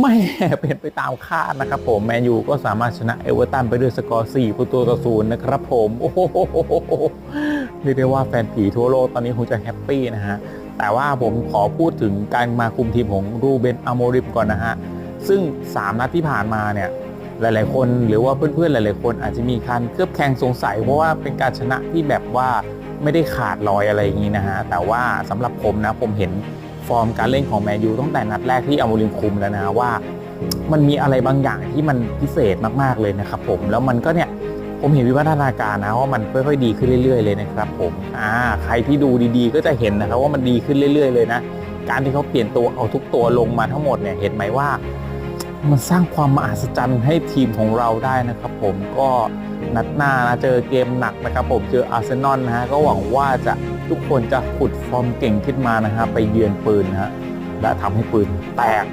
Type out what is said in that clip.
ไม่เป็นไปตามคาดนะครับผมแมนยูก็สามารถชนะเอเวอร์ตันไปด้วยสกอร์4ประตูต่อศูนย์นะครับผมโอ้โหเรียกได้ว่าแฟนผีทั่วโลกตอนนี้คงจะแฮปปี้นะฮะ แต่ว่าผมขอพูดถึงการมาคุมทีมของรูเบนอโมริมก่อนนะฮะ ซึ่ง 3 นัดที่ผ่านมาเนี่ยหลาย ๆ คนหรือว่าเพื่อน ๆ หลาย ๆ คนอาจจะมีการเคลือบแคลงสงสัย เพราะว่าเป็นการชนะที่แบบว่าไม่ได้ขาดลอยอะไรอย่างนี้นะฮะแต่ว่าสำหรับผมนะผมเห็น ฟอร์มการเล่นของแมนยูตั้งแต่นัดแรกที่อามรินคุมแล้วนะว่า มันมีอะไรบางอย่างที่มันพิเศษมากๆเลยนะครับผมแล้วมันก็เนี่ยผมเห็นวิวัฒนาการนะว่ามันค่อยๆดีขึ้นเรื่อย ๆ เลยนะครับผมอ่าใครที่ดูดีๆ ก็จะเห็นนะครับว่ามันดีขึ้นเรื่อย ๆ เลยนะ การที่เขาเปลี่ยนตัวเอาทุกตัวลงมาทั้งหมดเนี่ยเห็นไหมว่า มันสร้างความมหัศจรรย์ให้ทีมของเราได้นะครับ ผมก็นัดหน้านะเจอเกมหนักนะครับ ผมเจออาร์เซนอลนะฮะก็หวังว่าจะทุกคนจะขุดฟอร์มเก่งขึ้นมานะฮะไปเยือนปืนนะฮะและทำให้ปืนแตก